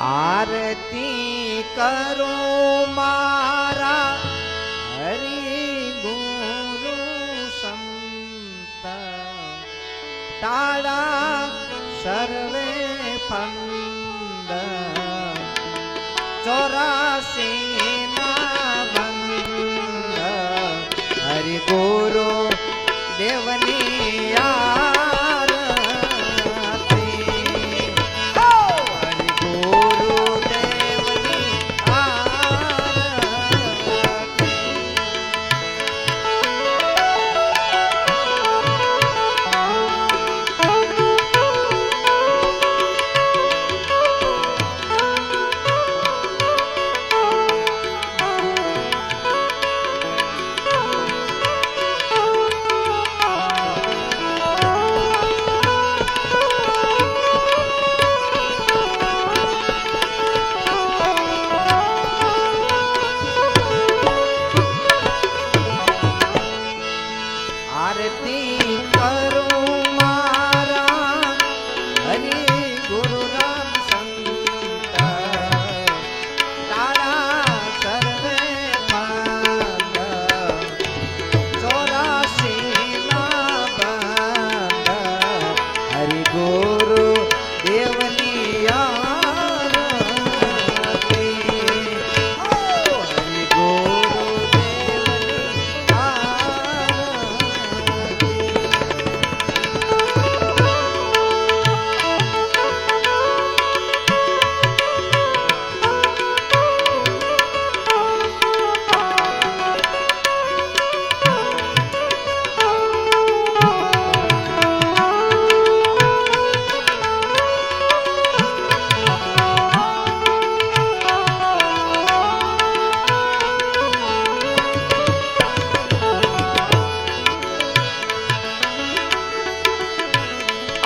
आरती करो मारा। हरि गुरु संत। ताड़ा सर्वे फंद चौरासी नाम हरि गुरु देव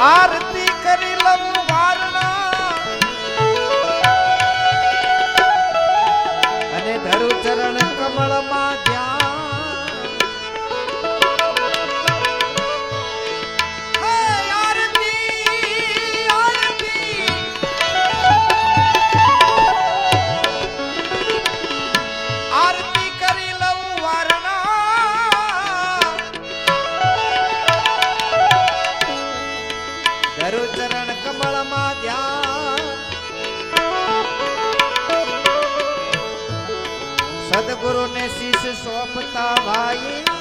આરતી કરી લઉં વારણા અને ધરુ ચરણ કમળમાં भाई।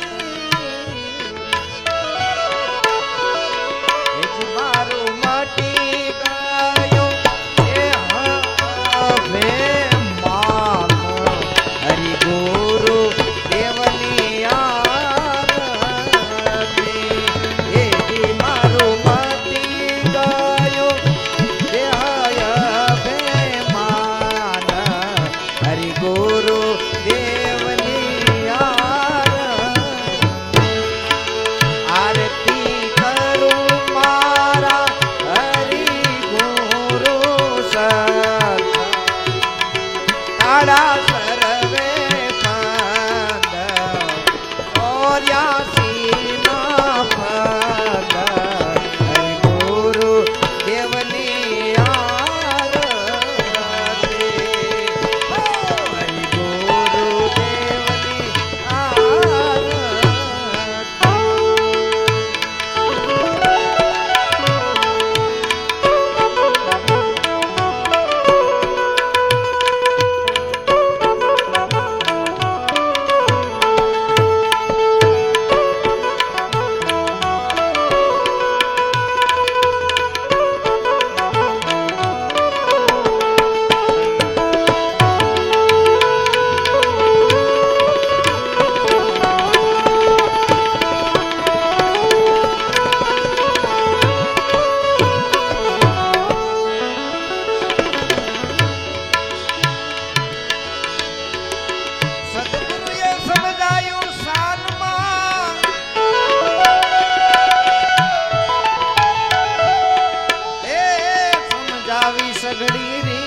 આવી સઘળી રે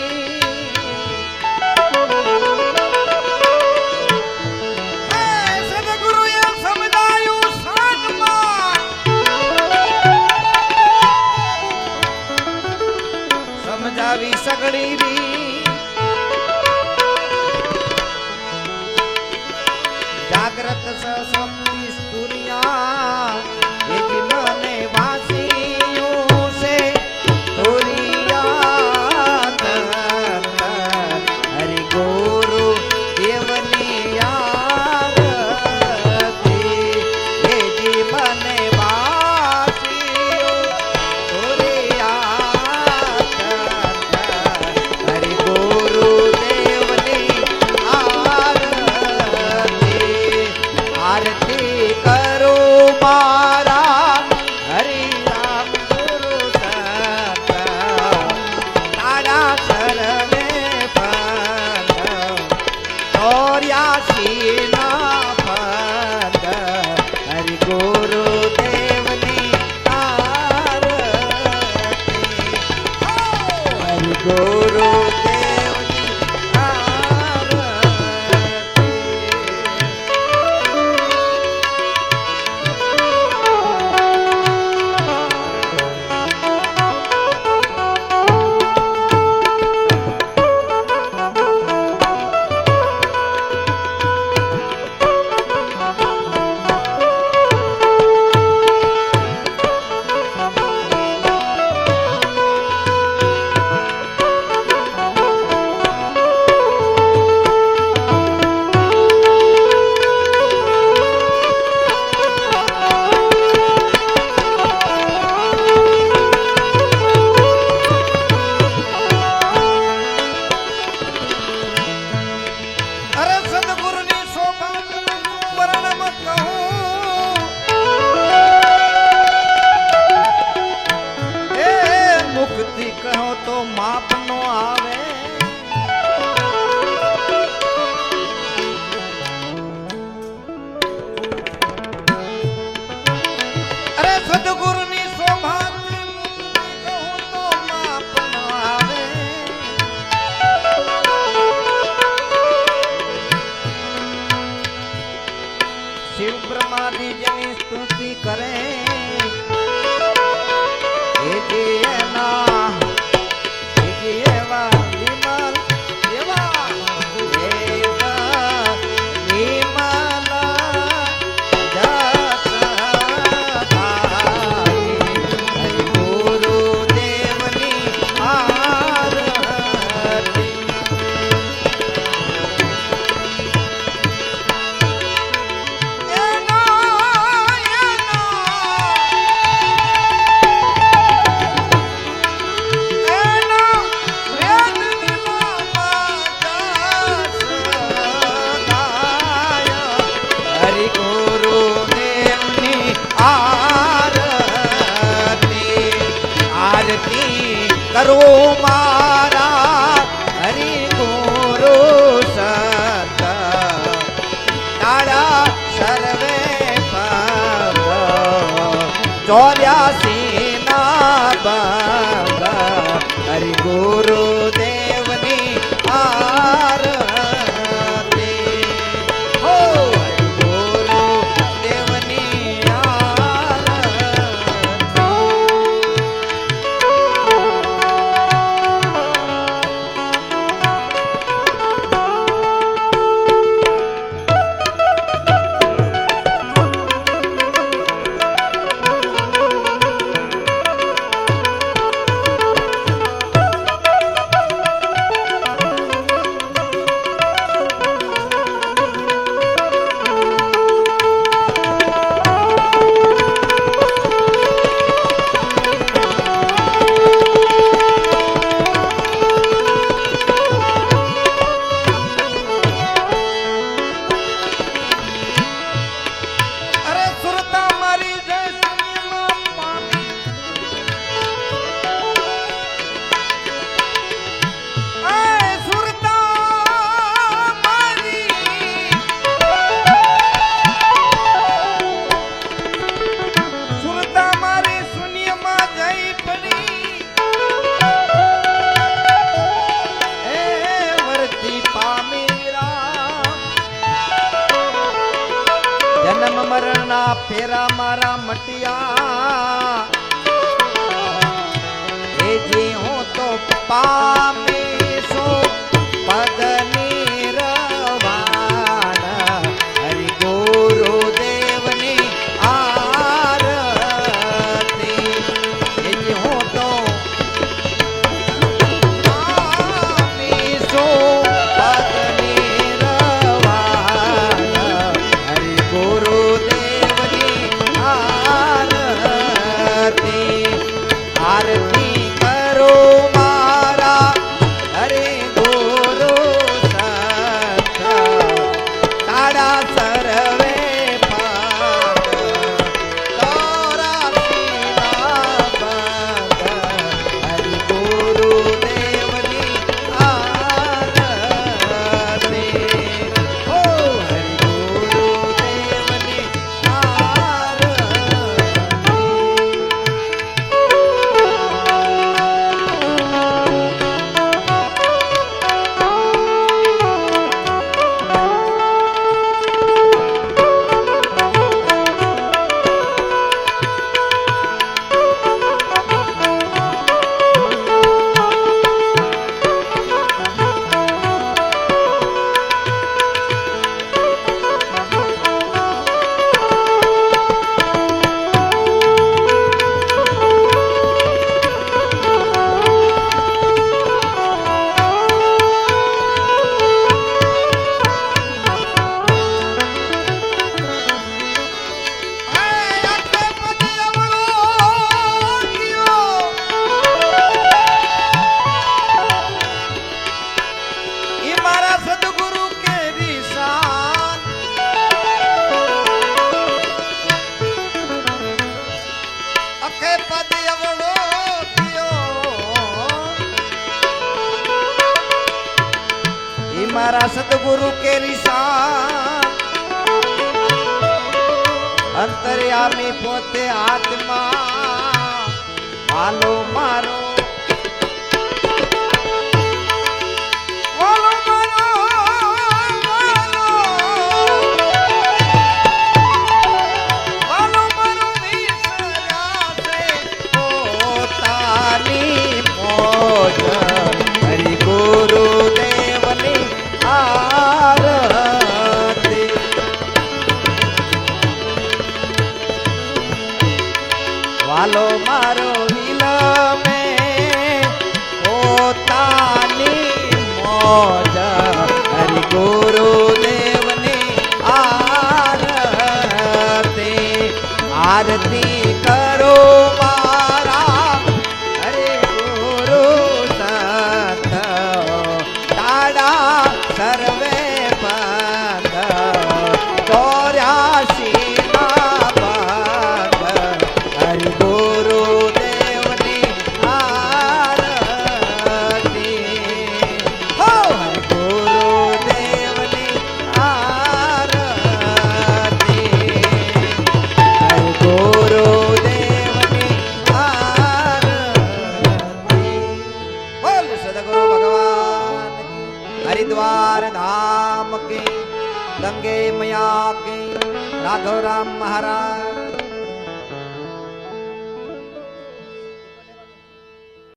સમજાવી સઘળી રી જાગ્રત સ્વપ્તિ દુનિયા કરે Aroma. मरना फेरा मारा मटिया। जी हो तो पापी सो पदन મારા સદગુરુ કેરી અંતર્યામી પોતે આત્મા. માલો મારો आरती